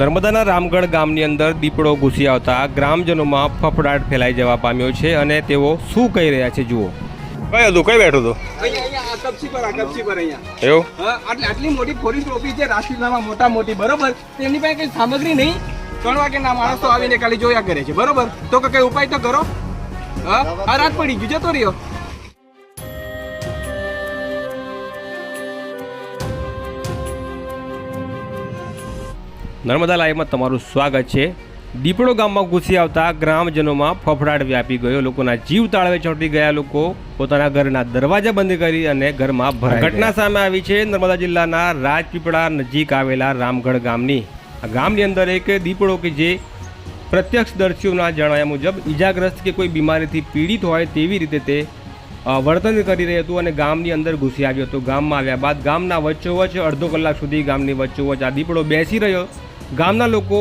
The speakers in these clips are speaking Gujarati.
નર્મદાના રામગઢ ગામની અંદર દીપડો ઘૂસી આવતા ગ્રામજનોમાં ફફડાટ ફેલાઈ જવા પામ્યો છે અને તેઓ શું કહી રહ્યા છે જુઓ. કઈ હતું? કઈ બેઠું હતું? આટલી મોટી ફોરેસ્ટ ઓફિસ છે રાજપીપળામાં મોટા મોટી બરોબર? તેમની પાસે કઈ સામગ્રી નહીં. ત્રણ વાગે ના માણસો આવીને ખાલી જોયા કરે છે બરોબર? તો કે કઈ ઉપાય તો કરો? હા? આ રાત પડી ગયું જતો રહ્યો. નર્મદા લાઈવમાં તમારું સ્વાગત છે. દીપડો ગામમાં ઘૂસી આવતા ગ્રામજનોમાં ફફડાટ વ્યાપી ગયો. લોકોના જીવ તાળવે ચોંટી ગયા લોકો પોતાના ઘરના દરવાજા બંધ કરી અને ઘરમાં ભરાઈ ઘટના સામે આવી છે. નર્મદા જિલ્લાના રાજપીપળા નજીક આવેલા રામગઢ ગામની. આ ગામની અંદર એક દીપડો કે જે પ્રત્યક્ષદર્શીઓના જણાવ્યા મુજબ ઈજાગ્રસ્ત કે કોઈ બીમારીથી પીડિત હોય તેવી રીતે તે વર્તન કરી રહ્યું હતું અને ગામની અંદર ઘૂસી આવ્યો હતો. ગામમાં આવ્યા બાદ ગામના વચ્ચોવચ અડધો કલાક સુધી ગામની વચ્ચોવચ આ દીપડો બેસી રહ્યો. ગામના લોકો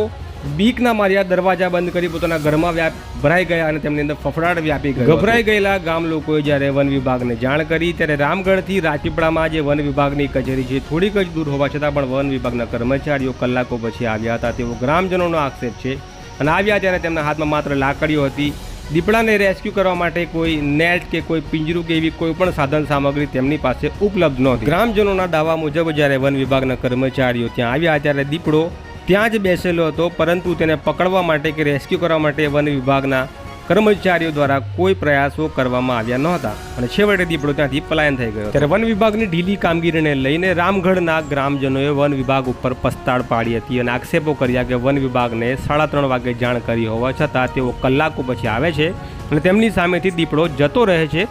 બીકના માર્યા દરવાજા બંધ કરી પોતાના ઘરમાં વ્યાપ ભરાઈ ગયા અને તેમની અંદર ફફડાટ વ્યાપી ગયો ગભરાઈ ગયેલા ગામ લોકોએ જ્યારે વન વિભાગને જાણ કરી, ત્યારે રામગઢથી રાજપીપળામાં જે વન વિભાગની કચેરી છે, થોડીક જ દૂર હોવા છતાં પણ વન વિભાગના કર્મચારીઓ કલાકો પછી આવ્યા હતા. તેવો ગ્રામજનોનો આક્ષેપ છે અને આવ્યા ત્યારે તેમના હાથમાં માત્ર લાકડીઓ હતી. દીપડાને રેસ્ક્યુ કરવા માટે કોઈ નેટ કે કોઈ પિંજરું કે એવી કોઈ પણ સાધન સામગ્રી તેમની પાસે ઉપલબ્ધ નહોતી. ગ્રામજનોના દાવા મુજબ જ્યારે વન વિભાગના કર્મચારીઓ ત્યાં આવ્યા ત્યારે દીપડો ત્યાં જ બેસેલો હતો, પરંતુ તેને પકડવા માટે કે રેસ્ક્યુ કરવા માટે વન વિભાગના કર્મચારીઓ દ્વારા કોઈ પ્રયાસો કરવામાં આવ્યા નહોતા અને છેવટે દીપડો ત્યાંથી પલાયન થઈ ગયો ત્યારે વન વિભાગની ઢીલી કામગીરીને લઈને રામગઢના ગ્રામજનોએ વન વિભાગ ઉપર પસ્તાળ પાડી હતી અને આક્ષેપો કર્યા કે વન વિભાગને સાડા ત્રણ વાગે જાણ કરી હોવા છતાં તેઓ કલાકો પછી આવે છે અને તેમની સામેથી દીપડો જતો રહે છે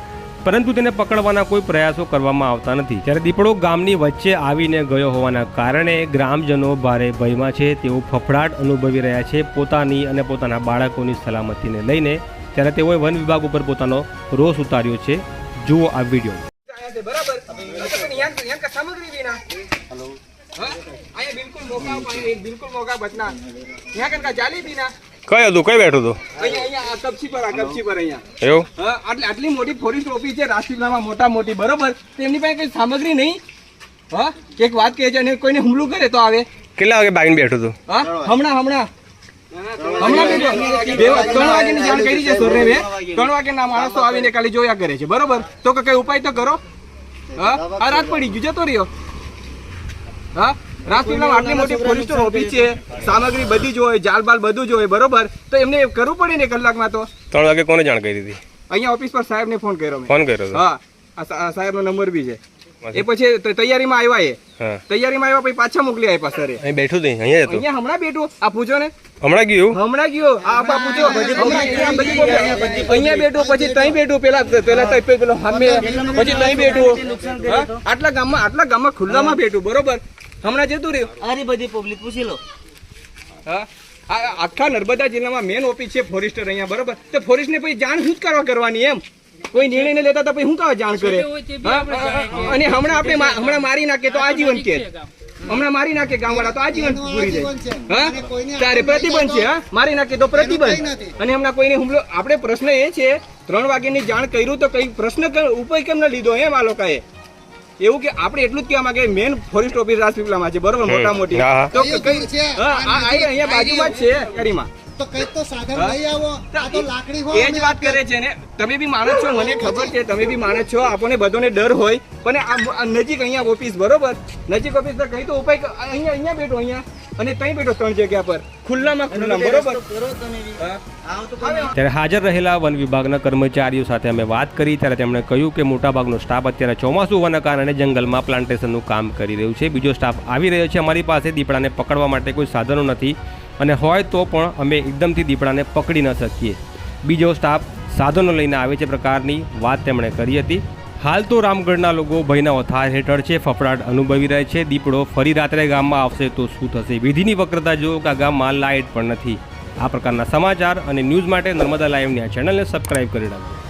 પરંતુ તેને પકડવાના કોઈ પ્રયાસો કરવામાં આવતા નથી. ત્યારે દીપડો ગામની વચ્ચે આવીને ગયો હોવાના કારણે ગ્રામજનો ભારે ભયમાં છે. તેઓ ફફડાટ અનુભવી રહ્યા છે પોતાની અને પોતાના બાળકોની સલામતીને લઈને. ત્યારે તેઓએ વન વિભાગ ઉપર પોતાનો રોષ ઉતાર્યો છે. જુઓ આ વીડિયો. અહીંયા છે બરાબર. તો પણ યાં યાં કા સામગ્રી વિના હેલો અહીંયા બિલકુલ મોકા પાણી બિલકુલ મોકા બચના યાં કન કા જાલી વિના કઈ હતું કઈ બેઠો હતું આ કપચી પર આ કપચી પર અહીંયા. એવું? હા, આટલી આટલી મોટી ફોરેસ્ટ ઓફિસ છે રાજપીપળામાં મોટા મોટી બરોબર? તેમની પાસે કઈ સામગ્રી નહીં? હા? એક વાત કહે છે અને કોઈને હુમલો કરે તો આવે. કેટલા વાગે બાગીને બેઠું હતું હા? હમણાં હમણાં. હમણાં બેઠો. બે વા- ત્રણ વાગ્યાની જાણ કરી છે સરને મેં ત્રણ વાગ્યાના માણસો આવીને ખાલી જોયા કરે છે બરોબર? તો કઈ ઉપાય તો કરો. હા? આ રાત પડી ગયું જતો રહ્યો. હા? રાજપીપળામાં આટલી મોટી ફોરેસ્ટ ઓફિસ છે સામગ્રી બધી જ હોય જાલ બાલ બધું જ હોય બરોબર? તો એમને કરવું પડે ને કલાકમાં તો? ત્રણ વાગે કોને જાણ કરી દીધી અહીંયા ઓફિસ પર સાહેબને ફોન કર્યો મેં. ફોન કર્યો હા. સાહેબનો નંબર બી છે. એ પછી તૈયારીમાં આવ્યા એ. તૈયારીમાં આવ્યા પછી પાછા મોકલી આપ્યા સરે. અહીં બેઠું નહીં અહીંયા હતું. અહીંયા હમણાં બેઠું? આ પૂછો ને. હમણાં ગયું હમણાં ગયું. આ બા પૂછો. અહીંયા. બેઠું પછી ત્યાં બેઠું. પેલા પેલા તઈ પેલો સામે. પછી ત્યાં બેઠું? આટલા ગામમાં આટલા ગામમાં ખુલ્લામાં બેઠું બરોબર? હમણાં જતું રહ્યું? આરી બધી પબ્લિક પૂછી લો. હા? આખા નર્મદા જિલ્લામાં મેન ઓફિસ છે ફોરેસ્ટર અહીંયા બરોબર? તો ફોરેસ્ટને પછી જાણ શું કરવા કરવાની એમ? કોઈ નિર્ણય ને લેતા તો પછી શું કરવા જાણ કરે? અને હમણાં આપણે હમણાં મારી નાખે તો આજીવન કે. હમણાં મારી નાખે ગામવાળા તો આજીવન પૂરી જાય હા? તારે પ્રતિબંધ છે હા? મારી નાખે તો પ્રતિબંધ. અને હમણાં કોઈને હુમલો આપણે પ્રશ્ન એ છે ત્રણ વાગ્યાની જાણ કર્યું તો કઈ પ્રશ્ન ક- ઉપાય કેમ ન લીધો એમ આ લોકોએ? એવું કે આપણે એટલું જ કહેવા માંગે મેન ફોરેસ્ટ ઓફિસ રાજપીપળામાં છે બરોબર મોટા મોટી. તો કઈ હા અહીંયા બાજુમાં જ છે કરીમાં. તો કઈ તો સાધન લઈ આવો. આ તો લાકડી એ જ વાત કરે છે ને. તમે બી માણસ છો મને ખબર છે તમે બી માણસ છો આપણને બધાને ડર હોય. પણ આ નજીક અહીંયા ઓફિસ બરોબર? નજીક ઓફિસ તો કઈ તો ઉપાય અહીંયા અહીંયા બેઠો અહીંયા. અને ત્યાં બેઠો ત્રણ જગ્યા પર. ખુલ્લામાં ખુલ્લા બરોબર? ત્યારે હાજર રહેલા વન વિભાગના કર્મચારીઓ સાથે અમે વાત કરી ત્યારે તેમણે કહ્યું કે મોટાભાગનો સ્ટાફ અત્યારે ચોમાસું હોવાના કારણે જંગલમાં પ્લાન્ટેશનનું કામ કરી રહ્યું છે. બીજો સ્ટાફ આવી રહ્યો છે અમારી પાસે દીપડાને પકડવા માટે કોઈ સાધનો નથી. અને હોય તો પણ અમે એકદમથી દીપડાને પકડી ન શકીએ. બીજો સ્ટાફ સાધનો લઈને આવે છે પ્રકારની વાત તેમણે કરી હતી. હાલ તો રામગઢના લોકો ભયના ઓથાર હેઠળ છે, ફફડાટ અનુભવી રહે છે. દીપડો ફરી રાત્રે ગામમાં આવશે તો શું થશે? વિધિની વક્રતા જો કે ગામમાં લાઇટ પણ નથી. આ પ્રકારના સમાચાર અને ન્યૂઝ માટે નર્મદા લાઈવની આ ચેનલને સબસ્ક્રાઇબ કરી રાખો